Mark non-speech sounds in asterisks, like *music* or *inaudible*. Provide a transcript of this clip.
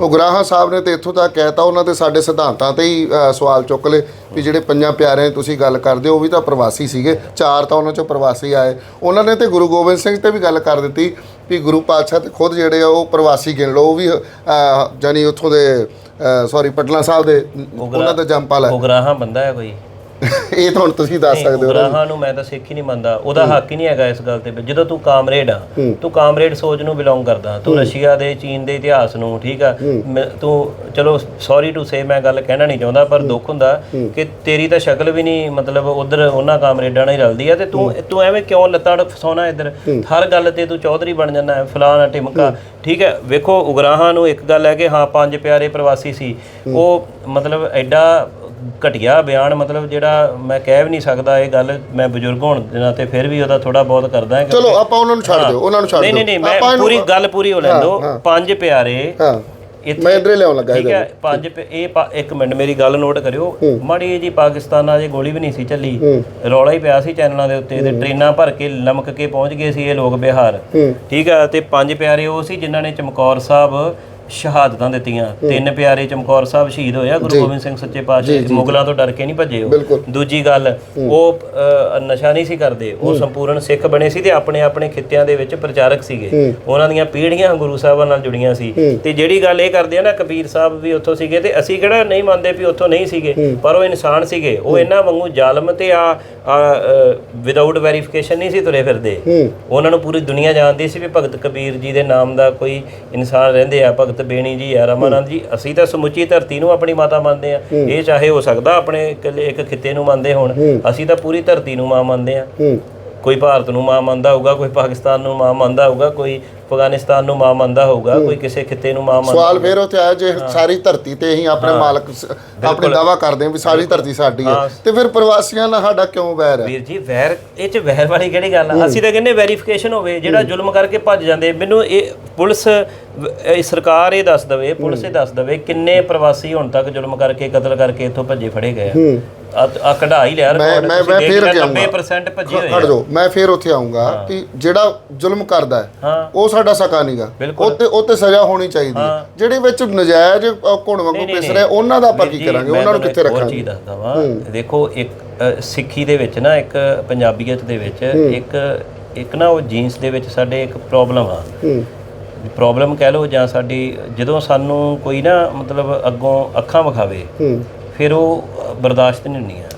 ਉਗਰਾਹਾ ਸਾਹਿਬ ਨੇ ਤੇ ਇੱਥੋਂ ਤੱਕ ਕਹਿਤਾ ਉਹਨਾਂ ਤੇ ਸਾਡੇ ਸਿਧਾਂਤਾਂ ਤੇ ਹੀ ਅ, ਸਵਾਲ ਚੁੱਕ ਲਏ ਵੀ ਜਿਹੜੇ ਪੰਜਾਂ ਪਿਆਰਿਆਂ ਦੀ ਤੁਸੀਂ ਗੱਲ ਕਰਦੇ ਹੋ ਉਹ ਵੀ ਤਾਂ ਪ੍ਰਵਾਸੀ ਸੀਗੇ ਚਾਰ ਤਾਂ ਉਹਨਾਂ ਚੋਂ ਪ੍ਰਵਾਸੀ ਆਏ। ਉਹਨਾਂ ਨੇ ਤੇ ਗੁਰੂ ਗੋਬਿੰਦ ਸਿੰਘ ਤੇ ਵੀ ਗੱਲ ਕਰ ਦਿੱਤੀ ਵੀ ਗੁਰੂ ਪਾਤਸ਼ਾਹ ਤੇ ਖੁਦ ਜਿਹੜੇ ਆ ਉਹ ਪ੍ਰਵਾਸੀ ਗਿਣ ਲਓ ਉਹ ਵੀ ਜਾਨੀ ਉੱਥੋਂ ਦੇ ਸੌਰੀ ਪਟਨਾ ਸਾਹਿਬ ਦੇ ਉਹਨਾਂ ਦਾ ਜੰਪਲ ਹੈ। ਉਗਰਾਹਾਂ ਬੰਦਾ ਹੈ ਕੋਈ? *laughs* ਇਹ ਤਾਂ ਹੁਣ ਤੁਸੀਂ ਦੱਸ ਸਕਦੇ ਹੋ। ਉਗਰਾਹਾਂ ਨੂੰ ਮੈਂ ਤਾਂ ਸਿੱਖ ਹੀ ਨਹੀਂ ਮੰਨਦਾ। ਉਹਦਾ ਹੱਕ ਹੀ ਨਹੀਂ ਹੈਗਾ ਇਸ ਗੱਲ ਤੇ ਜਦੋਂ ਤੂੰ ਕਾਮਰੇਡ ਆ ਤੂੰ ਕਾਮਰੇਡ ਸੋਚ ਨੂੰ ਬਿਲੋਂਗ ਕਰਦਾ। ਤੂੰ ਰਸ਼ੀਆ ਦੇ ਚੀਨ ਦੇ ਇਤਿਹਾਸ ਨੂੰ ਠੀਕ ਆ? ਤੂੰ ਚਲੋ ਸੌਰੀ ਟੂ ਸੇ ਮੈਂ ਗੱਲ ਕਹਿਣਾ ਨਹੀਂ ਚਾਹੁੰਦਾ ਪਰ ਦੁੱਖ ਹੁੰਦਾ ਕਿ ਤੇਰੀ ਤਾਂ ਸ਼ਕਲ ਵੀ ਨਹੀਂ ਮਤਲਬ ਉਧਰ ਉਹਨਾਂ ਕਾਮਰੇਡਾਂ ਨਾਲ ਹੀ ਰਲਦੀ ਆ ਤੇ ਤੂੰ ਤੂੰ ਐਵੇਂ ਕਿਉਂ ਲੱਤਾਂ ਫਸਾਉਣਾ ਇੱਧਰ? ਹਰ ਗੱਲ ਤੇ ਤੂੰ ਚੌਧਰੀ ਬਣ ਜਾਂਦਾ ਫਲਾਣਾ ਟਿਮਕਾ। ਠੀਕ ਹੈ ਵੇਖੋ ਉਗਰਾਹਾਂ ਨੂੰ ਇੱਕ ਗੱਲ ਹੈ ਕਿ ਹਾਂ ਪੰਜ ਪਿਆਰੇ ਪ੍ਰਵਾਸੀ ਸੀ। ਉਹ ਮਤਲਬ ਐਡਾ ਘਟਿਆ ਬਿਆਨ ਮਤਲਬ ਜਿਹੜਾ ਮੈਂ ਕਹਿ ਵੀ ਨਹੀਂ ਸਕਦਾ ਇਹ ਗੱਲ ਮੈਂ ਬਜ਼ੁਰਗ ਹੋਣ ਦੇ ਨਾਤੇ ਫਿਰ ਵੀ ਉਹਦਾ ਥੋੜਾ ਬਹੁਤ ਕਰਦਾ ਹਾਂ ਚਲੋ ਆਪਾਂ ਉਹਨਾਂ ਨੂੰ ਛੱਡ ਦਿਓ ਉਹਨਾਂ ਨੂੰ ਛੱਡ ਦਿਓ। ਨਹੀਂ ਨਹੀਂ ਮੈਂ ਪੂਰੀ ਗੱਲ ਪੂਰੀ ਹੋ ਲੈਣ ਦਿਓ ਪੰਜ ਪਿਆਰੇ ਹਾਂ। ਮੈਂ ਇੰਦਰੇ ਲਿਆਉਣ ਲੱਗਾ ਠੀਕ ਹੈ ਪੰਜ ਇਹ ਇੱਕ ਮਿੰਟ ਮੇਰੀ ਗੱਲ ਨੋਟ ਕਰਿਓ। ਮਾੜੀ ਜੀ ਪਾਕਿਸਤਾਨਾਂ 'ਚ ਗੋਲੀ ਵੀ ਨਹੀਂ ਸੀ ਚੱਲੀ। ਰੌਲਾ ਹੀ ਪਿਆ ਸੀ ਚੈਨਲਾਂ ਦੇ ਉੱਤੇ ਤੇ ਟ੍ਰੇਨਾਂ ਭਰ ਕੇ ਲਮਕ ਕੇ ਪਹੁੰਚ ਗਏ ਸੀ ਇਹ ਲੋਕ ਬਿਹਾਰ। ਠੀਕ ਹੈ ਤੇ ਪੰਜ ਪਿਆਰੇ ਉਹ ਸੀ ਜਿਨ੍ਹਾਂ ਨੇ ਚਮਕੌਰ ਸਾਹਿਬ ਸ਼ਹਾਦਤਾਂ ਦਿੱਤੀਆਂ। ਤਿੰਨ ਪਿਆਰੇ ਚਮਕੌਰ ਸਾਹਿਬ ਸ਼ਹੀਦ ਹੋਇਆ ਗੁਰੂ ਗੋਬਿੰਦ ਸਿੰਘ ਸੱਚੇ ਪਾਤਸ਼ਾਹ ਮੁਗਲਾਂ ਤੋਂ ਡਰ ਕੇ ਨਹੀਂ ਭੱਜੇ ਉਹ। ਦੂਜੀ ਗੱਲ ਉਹ ਨਸ਼ਾ ਨਹੀਂ ਸੀ ਕਰਦੇ। ਉਹ ਸੰਪੂਰਨ ਸਿੱਖ ਬਣੇ ਸੀ ਤੇ ਆਪਣੇ ਆਪਣੇ ਖਿੱਤਿਆਂ ਦੇ ਵਿੱਚ ਪ੍ਰਚਾਰਕ ਸੀਗੇ। ਉਹਨਾਂ ਦੀਆਂ ਪੀੜ੍ਹੀਆਂ ਗੁਰੂ ਸਾਹਿਬਾਨ ਨਾਲ ਜੁੜੀਆਂ ਸੀ। ਤੇ ਜਿਹੜੀ ਗੱਲ ਇਹ ਕਰਦੇ ਆ ਨਾ ਕਬੀਰ ਸਾਹਿਬ ਵੀ ਉੱਥੋਂ ਸੀਗੇ ਤੇ ਅਸੀਂ ਕਿਹੜਾ ਨਹੀਂ ਮੰਨਦੇ ਵੀ ਉੱਥੋਂ ਨਹੀਂ ਸੀਗੇ ਪਰ ਉਹ ਇਨਸਾਨ ਸੀਗੇ। ਉਹ ਇਹਨਾਂ ਵਾਂਗੂ ਜ਼ਾਲਮ ਤੇ ਆ ਵਿਦਆਊਟ ਵੈਰੀਫਿਕੇਸ਼ਨ ਨਹੀਂ ਸੀ ਤੁਰੇ ਫਿਰਦੇ। ਉਹਨਾਂ ਨੂੰ ਪੂਰੀ ਦੁਨੀਆ ਜਾਣਦੀ ਸੀ ਵੀ ਭਗਤ ਕਬੀਰ ਜੀ ਦੇ ਨਾਮ ਦਾ ਕੋਈ ਇਨਸਾਨ ਰਹਿੰਦੇ ਆ ਭਗਤ ਬੇਣੀ ਜੀ ਆ ਰਮਾਨੰਦ ਜੀ ਅਸੀਂ ਤਾਂ ਸਮੁੱਚੀ ਧਰਤੀ ਨੂੰ ਆਪਣੀ ਮਾਤਾ ਮੰਨਦੇ ਆ ਇਹ ਚਾਹੇ ਹੋ ਸਕਦਾ ਆਪਣੇ ਇਕੱਲੇ ਇੱਕ ਖਿੱਤੇ ਨੂੰ ਮੰਨਦੇ ਹੋਣ ਅਸੀਂ ਤਾਂ ਪੂਰੀ ਧਰਤੀ ਨੂੰ ਮਾਂ ਮੰਨਦੇ ਆ ਹੂੰ। ਕੋਈ ਭਾਰਤ ਨੂੰ ਮਾਂ ਮੰਨਦਾ ਹੋਊਗਾ ਕੋਈ ਪਾਕਿਸਤਾਨ ਨੂੰ ਮਾਂ ਮੰਨਦਾ ਹੋਊਗਾ ਕੋਈ ਅਫਗਾਨਿਸਤਾਨ ਨੂੰ ਮਾਂ ਮੰਨਦਾ ਹੋਊਗਾ ਕੋਈ ਕਿਸੇ ਖਿੱਤੇ ਨੂੰ ਮਾਂ ਮੰਨਦਾ ਸਵਾਲ ਫੇਰ ਉੱਥੇ ਆਇਆ ਜੇ ਸਾਰੀ ਧਰਤੀ ਤੇ ਹੀ ਆਪਣੇ ਮਾਲਕ ਆਪਣੇ ਦਾਵਾ ਕਰਦੇ ਹਾਂ ਵੀ ਸਾਰੀ ਧਰਤੀ ਸਾਡੀ ਹੈ। ਤੇ ਫਿਰ ਪ੍ਰਵਾਸੀਆਂ ਨਾਲ ਸਾਡਾ ਕਿਉਂ ਵੈਰ ਹੈ? ਵੀਰ ਜੀ ਵੈਰ ਇਹ ਚ ਵੈਰ ਵਾਲੀ ਕਿਹੜੀ ਗੱਲ ਆ? ਅਸੀਂ ਤਾਂ ਕਹਿੰਦੇ ਵੈਰੀਫਿਕੇਸ਼ਨ ਹੋਵੇ ਜਿਹੜਾ ਜ਼ੁਲਮ ਕਰਕੇ ਭੱਜ ਜਾਂਦੇ ਮੈਨੂੰ ਇਹ ਪੁਲਿਸ ਇਹ ਸਰਕਾਰ ਇਹ ਦੱਸ ਦਵੇ ਪੁਲਿਸ ਇਹ ਦੱਸ ਦਵੇ ਕਿੰਨੇ ਪ੍ਰਵਾਸੀ ਹੁਣ ਤੱਕ ਜ਼ੁਲਮ ਕਰਕੇ ਕਤਲ ਕਰਕੇ ਇੱਥੋਂ ਭੱਜੇ ਫੜੇ ਗਏ ਆ। ਆ ਕਢਾ ਹੀ ਲਿਆ ਮੈਂ ਮੈਂ ਮੈਂ ਫੇਰ ਅੱਗੇ ਆਉਂਗਾ। 90% ਭੱਜੇ ਹੋਏ ਖੜ ਜਾਓ। ਮੈਂ ਫੇਰ ਉੱਥੇ ਆਉਂਗਾ ਕਿ ਜਿਹੜਾ ਜ਼ੁਲਮ ਕਰਦਾ ਹੈ ਉਹ ਸਾਡਾ ਸਕਾ ਨਹੀਂਗਾ ਬਿਲਕੁਲ। ਉਹ ਤੇ ਉਹ ਤੇ ਸਜ਼ਾ ਹੋਣੀ ਚਾਹੀਦੀ ਹੈ। ਜਿਹੜੇ ਵਿੱਚ ਨਜਾਇਜ਼ ਘੁਣ ਵਾਂਗੂ ਪਿਸ ਰਹੇ ਉਹਨਾਂ ਦਾ ਆਪਾਂ ਕੀ ਕਰਾਂਗੇ? ਉਹਨਾਂ ਨੂੰ ਕਿੱਥੇ ਰੱਖਾਂਗੇ? ਚੀਜ਼ ਦੱਸਦਾ ਵਾਂ। ਦੇਖੋ ਇੱਕ ਸਿੱਖੀ ਦੇ ਵਿੱਚ ਨਾ ਇੱਕ ਪੰਜਾਬੀਅਤ ਦੇ ਵਿੱਚ ਇੱਕ ਇੱਕ ਨਾ ਉਹ ਜੀਨਸ ਦੇ ਵਿੱਚ ਸਾਡੇ ਇੱਕ ਪ੍ਰੋਬਲਮ ਆ। ਪ੍ਰੋਬਲਮ ਕਹਿ ਲਓ ਜਾਂ ਸਾਡੀ ਜਦੋਂ ਸਾਨੂੰ ਕੋਈ ਨਾ ਮਤਲਬ ਅੱਗੋਂ ਅੱਖਾਂ ਵਿਖਾਵੇ ਫਿਰ ਉਹ ਬਰਦਾਸ਼ਤ ਨਹੀਂ ਹੁੰਦੀਆਂ।